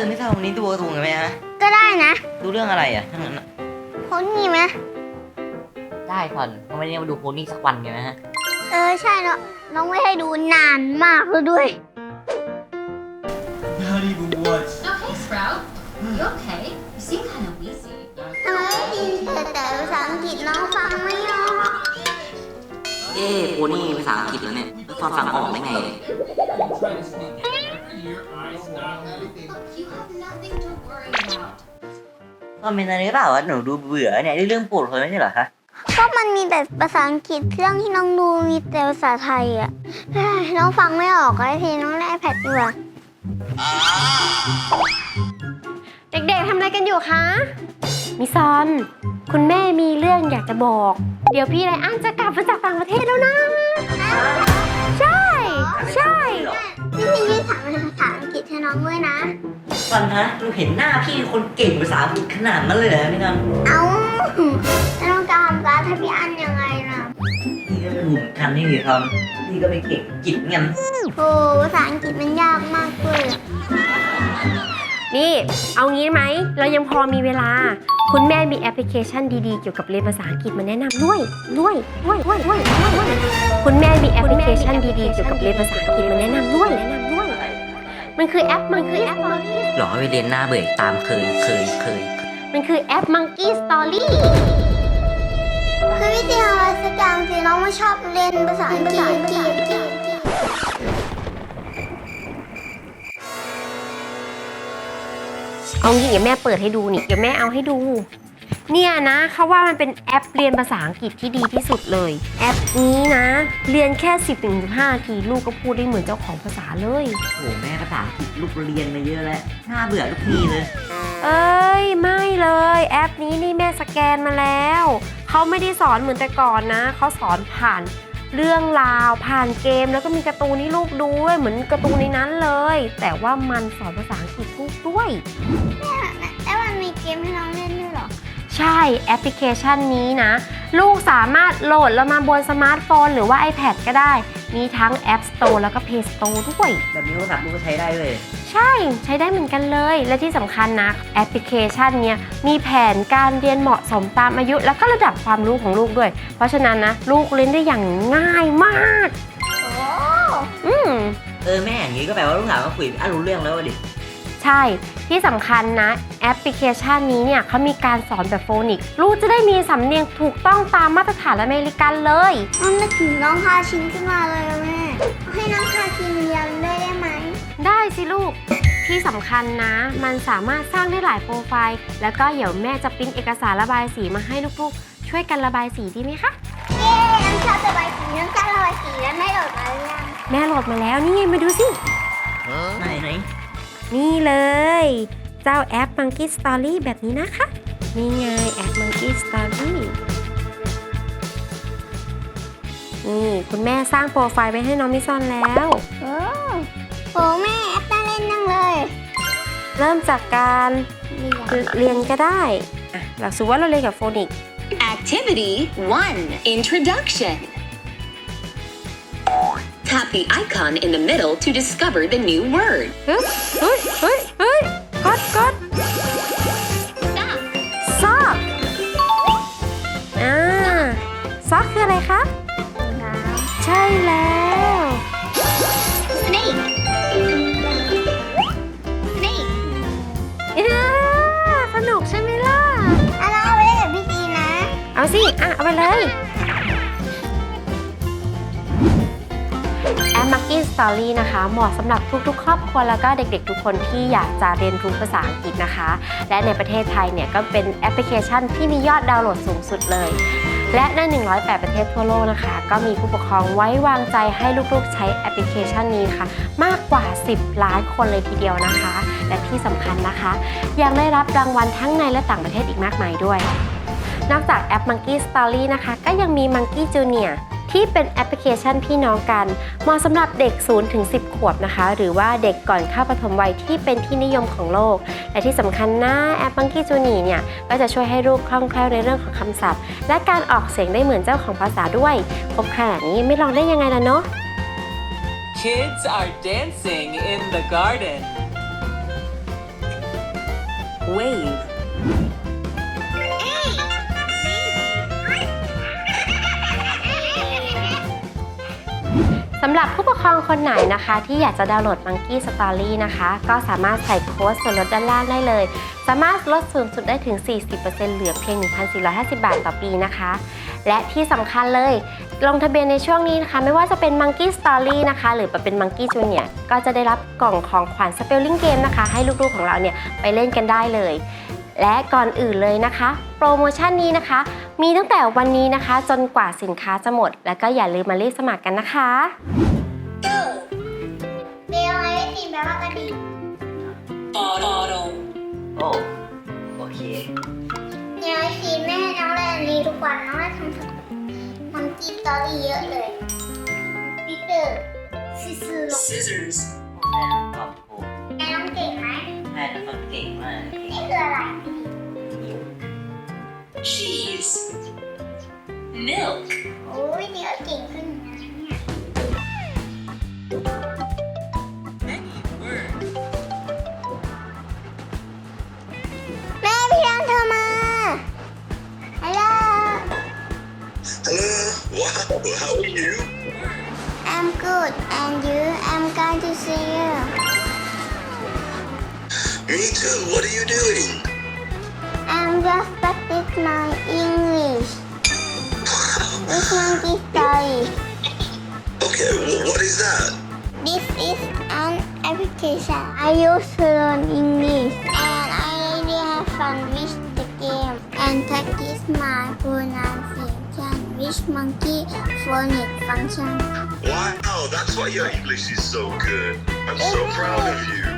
อไม่ทราบวันนี้ดูการ์ตูนกันไหมฮะก็ได้นะดูเรื่องอะไรอะทั้งนั้นอะโพนี่ไหมได้ก่อนทำไมเนี่ยมาดูโพนี่สักวันกันนะฮะเออใช่เนาะน้องไม่ให้ดูนานมากแล้วด้วย Not even once. Oh, hey, Sprout. You okay? You seem kind of wheezy. ทำไมได้ยินแต่แต่ภาษาอังกฤษน้องฟังไม่ออกเอ๊ะโพนี่ภาษาอังกฤษแล้วเนี่ยฟังฟังออกได้ไง Try to sneak in. ก็เป็นอะไรหรือเปล่าวะหนูดูเบื่อเนี่ยได้เรื่องโปรดเลยไม่ใช่เหรอคะก็มันมีแต่ภาษาอังกฤษเรื่องที่น้องดูมีแต่ภาษาไทยอะเฮ้ยน้องฟังไม่ออกไอ้ทีน้องเล่นแพดดีกว่าเด็กๆทำอะไรกันอยู่คะ มิซอน คุณแม่มีเรื่องอยากจะบอก เดี๋ยวพี่ไรอันจะกลับมาจากต่างประเทศแล้วนะ ใช่ ใช่ พี่มีพี่ถามเป็นภาษาอังกฤษให้น้องด้วยนะ ฟันฮะดูเห็นหน้าพี่คนเก่งภาษาอังกฤษขนาดนั้นเลยเหรอไม่งั้นเอ้าแล้วน้องจะทำการดให้พี่อันยังไงล่ะพี่ก็ไม่รู้เหมือนกันนี่คือทำพี่ก็ไม่เก่งจิตเงี้ยโอ้ภาษาอังกฤษมันยากมากเลยอะนี่ เอางี้ไหม เรายังพอมีเวลา คุณแม่มีแอปพลิเคชันดีๆ เกี่ยวกับเรียนภาษาอังกฤษมาแนะนำด้วย ด้วย ด้วย ด้วย ด้วย ด้วย คุณแม่มีแอปพลิเคชันดีๆ เกี่ยวกับเรียนภาษาอังกฤษมาแนะนำด้วยแนะนำด้วย มันคือแอปมันคือแอปหรอไปเรียนหน้าเบื่อตามเคยเคยเคยมันคือแอป Monkey Story คือวิธีทำอะไรสักอย่างสิน้องไม่ชอบเรียนภาษาอังกฤษเอางี้เดี๋ยวแม่เปิดให้ดูนี่เดี๋ยวแม่เอาให้ดู เนี่ยนะเขาว่ามันเป็นแอปเรียนภาษาอังกฤษที่ดีที่สุดเลย แอปนี้นะ เรียนแค่ 10-15นาทีลูกก็พูดได้เหมือนเจ้าของภาษาเลย โอ้แม่ภาษาอังกฤษลูกเรียนมาเยอะแล้วน่าเบื่อทุกทีเลย เอ้ยไม่เลยแอปนี้นี่แม่สแกนมาแล้วเขาไม่ได้สอนเหมือนแต่ก่อนนะเขาสอนผ่านเรื่องราวผ่านเกมแล้วก็มีการ์ตูนให้ลูกดูด้วยเหมือนการ์ตูนในนั้นเลย แต่ว่ามันสอนภาษาอังกฤษลูกด้วยแล้วมันมีเกมให้น้อง ใช่แอปพลิเคชันนี้นะ ลูกสามารถโหลดแล้วมาบนสมาร์ทโฟน หรือว่า iPad ก็ได้ มีทั้ง App Store แล้วก็ Play Store ด้วย แบบนี้โทรศัพท์ลูกก็ใช้ได้เลย ใช่ใช้ได้เหมือนกันเลย และที่สำคัญนะแอปพลิเคชันเนี้ยมีแผนการเรียนเหมาะสมตามอายุ แล้วก็ระดับความรู้ของลูกด้วย เพราะฉะนั้นนะลูกเล่นได้อย่างง่ายมากโอ้อืม เออแม่อย่างนี้ก็แปลว่าลูกสาวก็คุยอะรู้เรื่องแล้วอะดิใช่ ที่สำคัญนะแอปพลิเคชันนี้เนี่ยเขามีการสอนแบบโฟนิกส์ลูกจะได้มีสำเนียงถูกต้องตามมาตรฐานอเมริกันเลยน้องนึกถึงน้องคาชินขึ้นมาเลยอะแม่ ให้น้องคาชินเรียนด้วยได้ไหม ได้สิลูก ที่สำคัญนะ มันสามารถสร้างได้หลายโปรไฟล์ แล้วก็เดี๋ยวแม่จะปริ้นเอกสารระบายสีมาให้ลูกๆ ช่วยกันระบายสีดีไหมคะ เย้น้องชอบระบายสีน้องชอบระบายสีแล้วไม่โดดมาหรือยัง แม่โหลดมาแล้วนี่ไงมาดูสิ ไหนไห นนี่เลย เจ้าแอป Monkey Story แบบนี้นะคะ นี่ไงแอป Monkey Story นี่ คุณแม่สร้างโปรไฟล์ไว้ให้น้องมิซอนแล้ว โอ้โหแม่แอปน่าเล่นนั่งเลย เริ่มจากการเรียนเรียนก็ได้อะเราสูว่าเราเรียนกับโฟนิก Activity 1 Introduction. Tap the icon in the middle to discover the new word. เฮ้ยเฮ้ยเฮ้ยเฮ้ยกดกดซอกอ่าซอกคืออะไรคะน้ใช่แล้วำ snake snake อ่าสนุกใช่ไหมล่ะอันนั้นเอาไว้เล่นกับพี่จีนะ เอาสิ อะ เอาไปเลย m a r k i n Story นะคะ เหมาะสำหรับทุกๆ ครอบครัวแล้วก็เด็กๆ ทุกคนที่อยากจะเรียนรู้ภาษาอังกฤษนะคะ และในประเทศไทยเนี่ยก็เป็นแอปพลิเคชันที่มียอดดาวน์โหลดสูงสุดเลย และใน 108 ประเทศทั่วโลกนะคะ ก็มีผู้ปกครองไว้วางใจให้ลูกๆ ใช้แอปพลิเคชันนี้ค่ะ มากกว่า 10 ล้านคนเลยทีเดียวนะคะ และที่สำคัญนะคะ ยังได้รับรางวัลทั้งในและต่างประเทศอีกมากมายด้วย นอกจากแอป Monkey Story นะคะ ก็ยังมี Monkey Junior ที่เป็นแอปพลิเคชันพี่น้องกัน เหมาะสำหรับเด็ก0ถึง10 ขวบนะคะ หรือว่าเด็กก่อนเข้าปฐมวัยที่เป็นที่นิยมของโลก และที่สำคัญนะแอป Monkey Junior เนี่ย ก็จะช่วยให้ลูกคล่องแคล่วในเรื่องของคำศัพท์ และการออกเสียงได้เหมือนเจ้าของภาษาด้วยครบขนาดนี้ไม่ลองได้ยังไงล่ะเนาะ Kids are dancing in the garden. Wave. สำหรับผู้ปกครองคนไหนนะคะ ที่อยากจะดาวน์โหลด Monkey Story นะคะ ก็สามารถใส่โค้ดส่วนลดด้านล่างได้เลย สามารถลดสูงสุดได้ถึง 40%เหลือเพียง 1,450 บาทต่อปีนะคะ และที่สำคัญเลย ลงทะเบียนในช่วงนี้นะคะ ไม่ว่าจะเป็น Monkey Story นะคะ หรือเป็น Monkey Junior ก็จะได้รับกล่องของขวัญ Spelling Game นะคะ ให้ลูกๆของเราเนี่ยไปเล่นกันได้เลย และก่อนอื่นเลยนะคะ โปรโมชั่นนี้นะคะ มีตั้งแต่วันนี้นะคะ จนกว่าสินค้าจะหมด แล้วก็อย่าลืมมารีบสมัครกันนะคะเบลไอติมแปลว่ากระดิ่ง Bottle. โอ้โอเคเนี่ยไอติมแม่ให้น้องแรนรีทุกวันน้องแรนทำมังกี้สตอรี่เยอะเลยปีเตอร์ซิซูล Scissors. แม่ตอบถูกแม่น้องเก่งไหม แม่เป็นคนเก่งมาก นี่คืออะไร Cheese. Milk. โอ้ยนี่ก็เก่งขึ้นนะเนี่ย แม่พี่รังเธอมาฮัลโหล Hello. Wow. How are you? I'm good and you I'm going to see you Me too. What are you doing? I'm just practice my English This monkey story Okay. Well, what is that? This is an application I use to learn English and I really have fun with the game and practice my pronunciation with monkey phonic function. Wow. That's why your English is so good. I'm so proud of you.